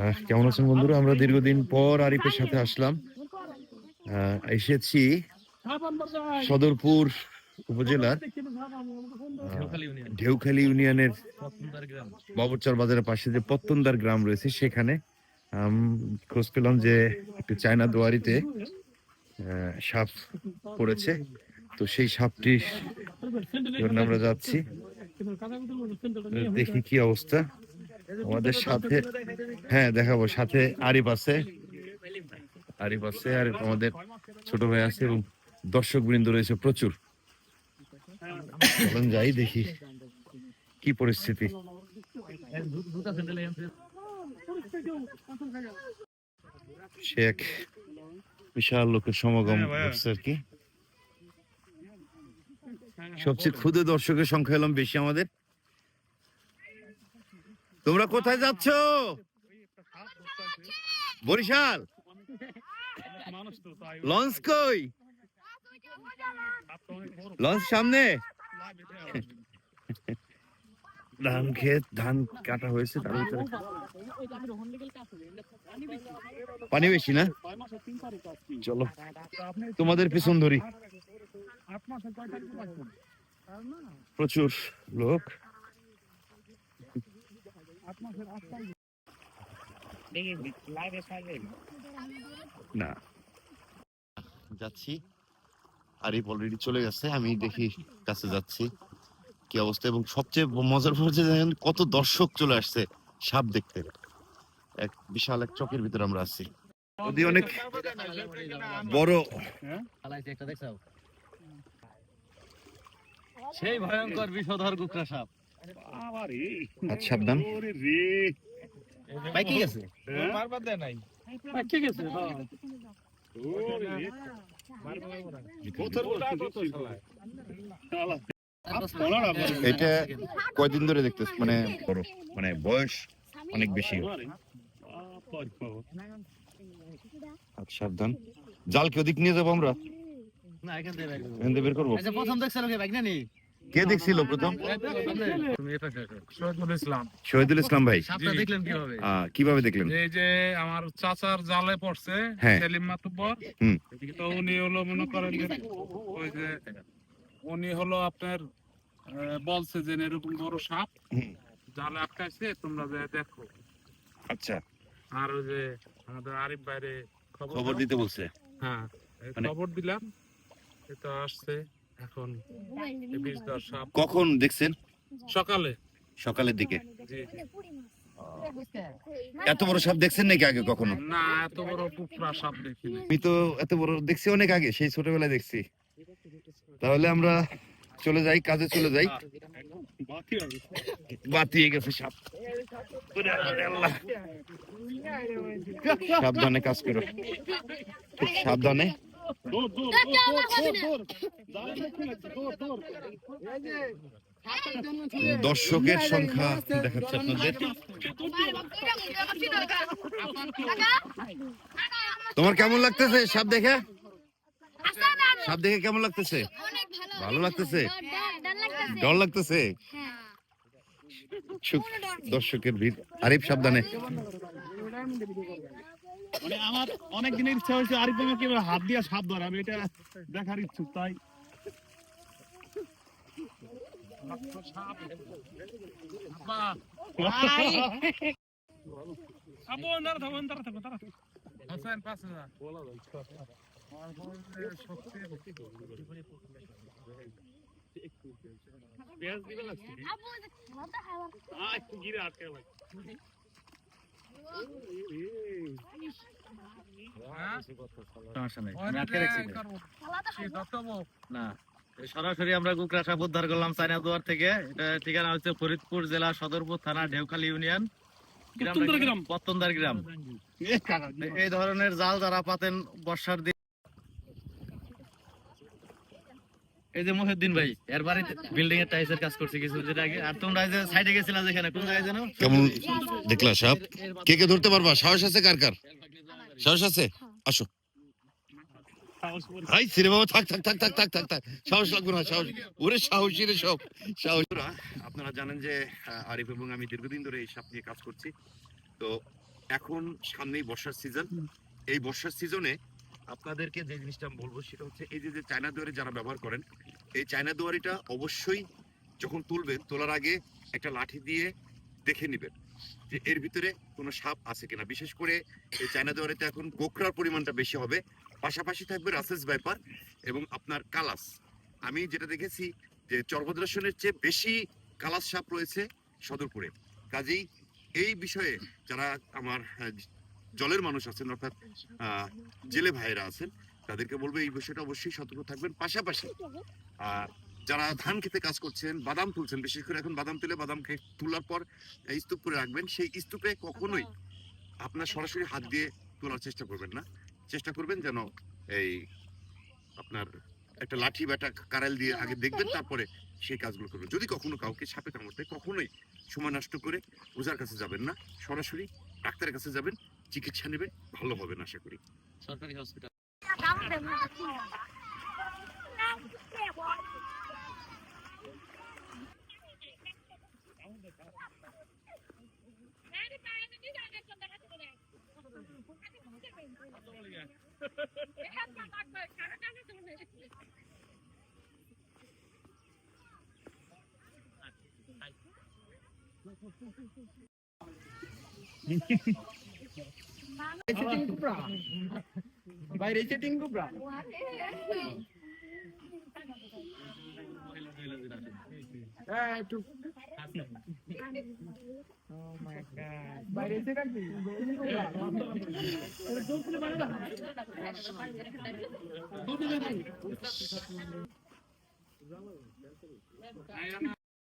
আহ, কেমন আছেন বন্ধুরা? আমরা দীর্ঘদিন পর আরিফের সাথে আসলাম। এসেছি সদরপুর উপজেলার ঢেউখালী ইউনিয়নের বাবরচর বাজারের পাশে যে পত্তনদার গ্রাম রয়েছে সেখানে খোঁজ পেলাম যে একটু চায়না দুয়ারিতে সাপ পড়েছে। তো সেই সাপটি আমরা যাচ্ছি। দেখি কি অবস্থা। আমাদের সাথে হ্যাঁ দেখাবো। সাথে আরিফ আছে। আরিফ আছে আর আমাদের ছোট ভাই আছে এবং দর্শক বৃন্দ রয়েছে প্রচুর। চলুন যাই দেখি কি পরিস্থিতি। সে এক বিশাল লোকের সমাগম হচ্ছে আর কি। সবচেয়ে ক্ষুদে দর্শকের সংখ্যা এলাম বেশি আমাদের। তোমরা কোথায় যাচ্ছ? বরিশাল। লঞ্চ কই? লঞ্চ সামনে? ধান ক্ষেত ধান কাটা হয়েছে, তার ভিতরে। পানি বেশি না? চলো, তোমাদের পিছন ধরি। প্রচুর লোক। না। যাচ্ছি। আরিফ অলরেডি চলে গেছে আমি দেখি কাছে যাচ্ছি। কি অবস্থা? এবং সবচেয়ে মজার পড়ছে দেখেন কত দর্শক চলে আসছে সাপ দেখতে। এক বিশাল এক চকের ভিতরে আমরা আছি। যদি অনেক বড় সেই ভয়ঙ্কর বিষধর গুকরা সাপ। আচ্ছা সাবধান। ভাই গেছে? মারবার দেয় নাই। কি গেছে? এটা কয়দিন ধরে দেখতেছ? মানে বড় মানে বয়স অনেক বেশি। আচ্ছা সাবধান। জাল কি ওদিক নিয়ে যাব আমরা। না এখান থেকে বের করব। আচ্ছা প্রথম দেখছিল কে দেখছিল প্রথম? শহীদুল ইসলাম। শহীদুল ইসলাম ভাই। দেখলেন কীভাবে? কীভাবে দেখলেন? এই যে আমার চাচার জালে পড়ছে হ্যাঁ। সেলিম মাতুব্বর। তো উনি হলো মনে করেন ওই যে উনি হলো আপনার আহ, বলছে যে এরকম বড় সাপ হুম। জালে আটকাইছে তোমরা যে দেখো। আচ্ছা। আর ওই যে আমাদের আরিফ বাইরে খবর খবর দিতে বলছে। হ্যাঁ মানে- খবর দিলাম এটা আসছে। এখন কখন দেখছেন? সকালে। সকালের দিকে। এত বড় সাপ দেখছেন নাকি আগে কখনো? না এত বড় সাপ দেখিনি। আমি তো এত বড় দেখছি অনেক আগে সেই ছোটবেলায় দেখছি। তাহলে আমরা চলে যাই কাজে চলে যাই। বাতিয়ে গেছে সাপ। সাবধানে কাজ করো। সাবধানে। দর্শকের সংখ্যা দেখাচ্ছে আপনাদের? তোমার কেমন লাগতেছে? সাপ দেখে? সাপ দেখে কেমন লাগতেছে? ভালো লাগতেছে? ডর লাগতেছে? দর্শকের ভিড়। আরিফ সাবধানে। মানে আমার অনেক দিনের ইচ্ছা হয়েছে আরিফ ভাইকে কীভাবে হাত দিয়ে সাপ ধরে আমি এটা দেখার ইচ্ছুক তাই আটকে সরাসরি আমরা কুকরা সাপ উদ্ধার করলাম চায়না দুয়ার থেকে। এটা ঠিকানা হচ্ছে ফরিদপুর জেলা সদরপুর থানা ঢেউখালী ইউনিয়ন। পত্তন্দার গ্রাম। এই ধরনের জাল যারা পাতেন বর্ষার দিন এই যে মহিউদ্দিন ভাই এর বাড়িতে বিল্ডিং এর কাজ করছে কিছুদিন আগে। আর তোমরা যে সাইডে গেছিলা যেখানে কোন জায়গায় জানো কেমন দেখলা সাপ? কে কে ধরতে পারবা? সাহস আছে কার কার? সাহস আছে? আসো। হাই সিরে বাবা থাক থাক থাক থাক থাক থাক থাক। সাহস লাগবে না সাহস। ওরে সাহসী রে সব সাহস। আপনারা জানেন যে আরিফ এবং আমি দীর্ঘদিন ধরে এই সাপ নিয়ে কাজ করছি। তো এখন সামনেই বর্ষার সিজন এই বর্ষার সিজনে আপনাদেরকে যে জিনিসটা আমি বলব সেটা হচ্ছে এই যে চায়না দুয়ারি যারা ব্যবহার করেন, এই চায়না দুয়ারিটা অবশ্যই যখন তুলবেন, তোলার আগে একটা লাঠি দিয়ে দেখে নেবেন যে এর ভিতরে কোনো সাপ আছে কিনা। বিশেষ করে এই চায়না দুয়ারিতে এখন গোকরার পরিমাণটা বেশি হবে। পাশাপাশি থাকবে রাসেস ব্যাপার এবং আপনার কালাস। আমি যেটা দেখেছি যে চর্বদ্রাসনের চেয়ে বেশি কালাস সাপ রয়েছে সদরপুরে। কাজেই এই বিষয়ে যারা আমার জলের মানুষ আছেন অর্থাৎ জেলে ভাইয়েরা আছেন তাদেরকে বলব এই বিষয়টা অবশ্যই সতর্ক থাকবেন। পাশাপাশি আহ, যারা ধান খেতে কাজ করছেন বাদাম তুলছেন বিশেষ করে এখন বাদাম তুলে বাদাম তোলার পর স্তূপ করে রাখবেন সেই স্তূপে কখনোই আপনার সরাসরি হাত দিয়ে তোলার চেষ্টা করবেন না। চেষ্টা করবেন যেন এই আপনার একটা লাঠি বা একটা কারাল দিয়ে আগে দেখবেন তারপরে সেই কাজগুলো করবেন। যদি কখনো কাউকে সাপে কামড়তে কখনোই সময় নষ্ট করে ওজার কাছে যাবেন না। সরাসরি ডাক্তারের কাছে যাবেন চিকিৎসা নেবেন ভালো হবেন আশা করি। সরকারি হসপিটাল বাইরে সেটিং কুবরা? হ্যাঁ একটু Oh my god. বাইরে সেটিং কুবরা